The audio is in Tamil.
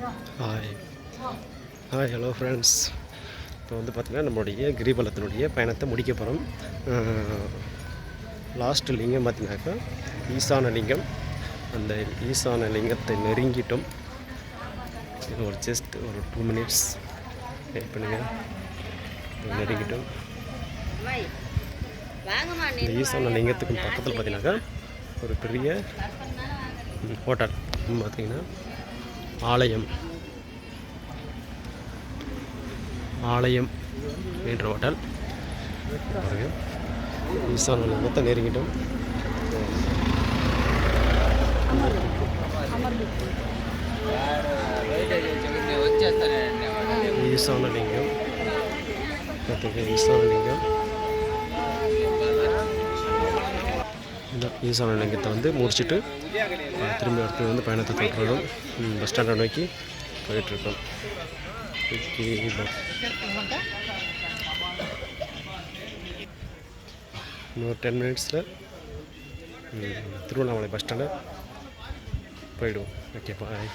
ஹாய் ஹாய் ஹலோ ஃப்ரெண்ட்ஸ் இப்போ வந்து பார்த்திங்கன்னா நம்மளுடைய கிரிபலத்தினுடைய பயணத்தை முடிக்க போகிறோம் லாஸ்ட் லிங்கம் பார்த்தீங்கன்னாக்கா ஈசான லிங்கம். அந்த ஈசான லிங்கத்தை நெருங்கிட்டோம். இது ஒரு ஜஸ்ட் ஒரு டூ மினிட்ஸ் வெயிட் பண்ணுங்கள் நெருங்கிட்டோம். இந்த ஈசான லிங்கத்துக்கு பக்கத்தில் பார்த்தீங்கன்னாக்கா ஒரு பெரிய ஹோட்டல். பார்த்திங்கன்னா பார்த்தீங்கன்னா ஆலயம். ஆலயம் என்ற ஹோட்டல். விசாரணை மொத்தம் நெருங்கிட்டோம். ஈசான லிங்கம் பார்த்துங்க ஈசான லிங்கம் இந்த ஈசான லிங்கத்தை வந்து முடிச்சுட்டு திரும்பி அடுத்து வந்து பயணத்தை தொடர்றோம் பஸ் ஸ்டாண்டை நோக்கி போயிட்டுருக்கோம். இன்னொரு டென் மினிட்ஸில் திருவண்ணாமலை பஸ் ஸ்டாண்டை போயிடுவோம். Okay bye